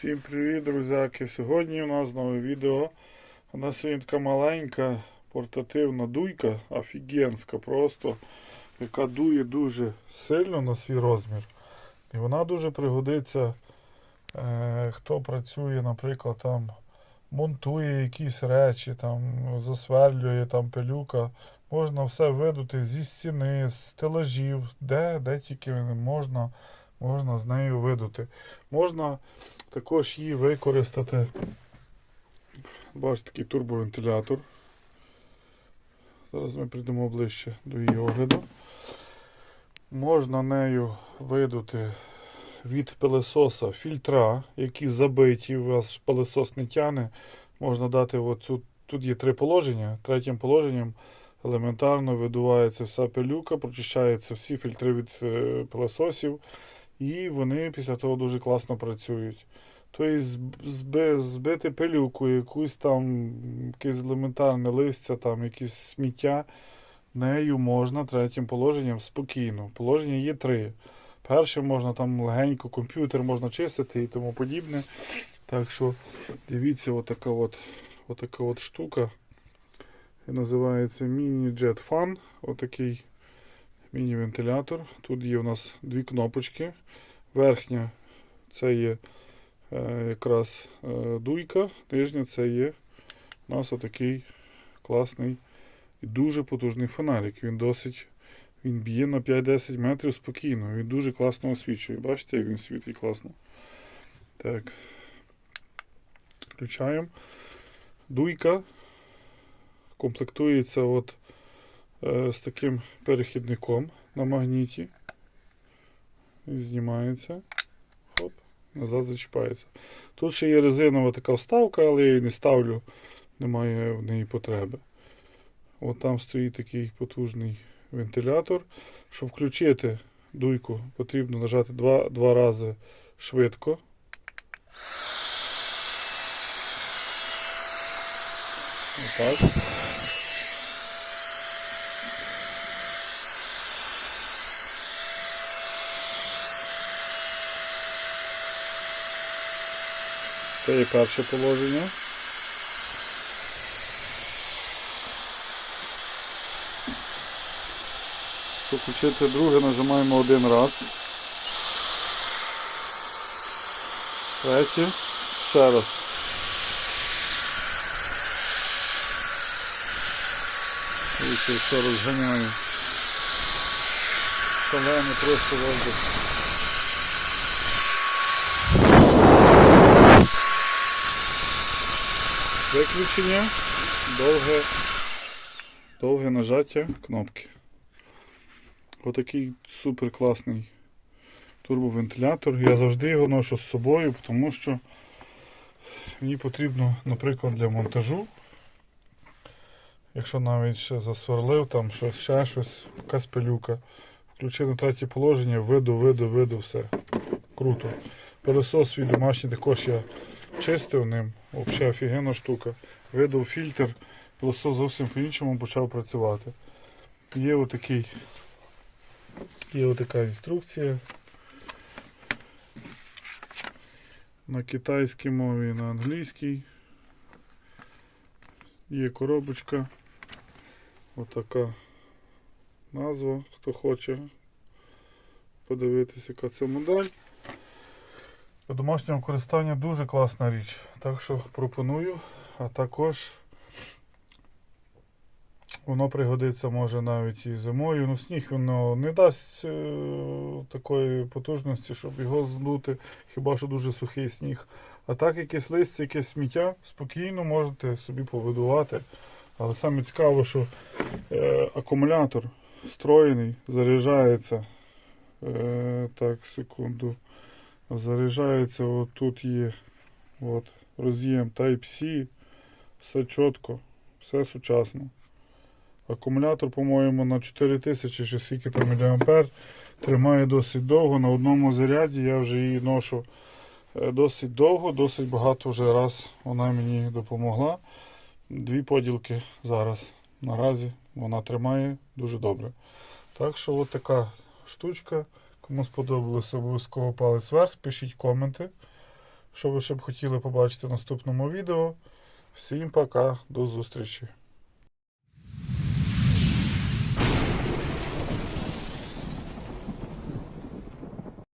Всім привіт, друзяки! Сьогодні у нас нове відео. У нас сьогодні така маленька портативна дуйка, офігенська просто, яка дує дуже сильно на свій розмір. І вона дуже пригодиться, е, хто працює, наприклад, там монтує якісь речі, там засверлює там пилюка. Можна все видути зі стіни, з стелажів, де, де тільки можна, можна з нею видути. Можна також її використати. Бачите, такий турбовентилятор. Зараз ми прийдемо ближче до її огляду. Можна нею видути від пилесоса фільтра, які забиті, у вас пилесос не тяне. Можна дати оцю, тут є три положення. Третім положенням елементарно видувається вся пилюка, прочищаються всі фільтри від е, пилесосів. І вони після того дуже класно працюють. Тобто збити пилюку, якусь там якесь елементарне листя, там якісь сміття, нею можна третім положенням спокійно. Положення є три. Перше можна там легенько комп'ютер можна чистити і тому подібне. Так що дивіться, отака от, отака от штука. Називається Mini Jet Fan. Отакий міні-вентилятор. Тут є у нас дві кнопочки. Верхня це є е, якраз е, дуйка, нижня це є у нас отакий класний і дуже потужний фонарик. Він досить він б'є на 5-10 метрів спокійно. Він дуже класно освічує. Бачите, як він світить класно. Так. Включаємо. Дуйка комплектується от, з таким перехідником на магніті. І знімається. Хоп, назад зачіпається. Тут ще є резинова така вставка, але я її не ставлю, немає в неї потреби. От там стоїть такий потужний вентилятор. Щоб включити дуйку, потрібно нажати два, два рази швидко. Отак. Це є перше положення. Включити друге, нажимаємо один раз. Третє. Ще раз. Дивіться, що розганяє. Шалений просто воздух. Виключення, довге, довге нажаття кнопки. Отакий супер класний турбовентилятор. Я завжди його ношу з собою, тому що мені потрібно, наприклад, для монтажу. Якщо навіть ще засверлив, там щось, ще щось, якась пилюка. Включив на третє положення, виду, виду, виду, все. Круто. Пилосос свій домашній також я чистив ним. Взагалі офігенна штука. Видав фільтр, пилосос зовсім по-іншому почав працювати. Є отакий, є отака інструкція. На китайській мові, на англійській. Є коробочка. Отака назва, хто хоче подивитися, яка це модель. Для домашнього користування дуже класна річ. Так що пропоную, а також воно пригодиться може навіть і зимою. Ну, сніг воно не дасть е, такої потужності, щоб його здути, хіба що дуже сухий сніг. А так якесь листя, якесь сміття, спокійно можете собі повидувати. Але саме цікаво, що е, акумулятор встроєний, заряджається. Е, так, секунду. Заряджається, от тут є от, роз'єм Type-C, все чітко, все сучасно. Акумулятор, по-моєму, на 4000 чи скільки там мА тримає досить довго. На одному заряді я вже її ношу е, досить довго, досить багато вже раз вона мені допомогла. Дві поділки зараз. Наразі вона тримає дуже добре. Так що от така штучка. Кому сподобалося, обов'язково палець вверх, пишіть коменти. що ви ще б хотіли побачити в наступному відео. Всім пока, до зустрічі!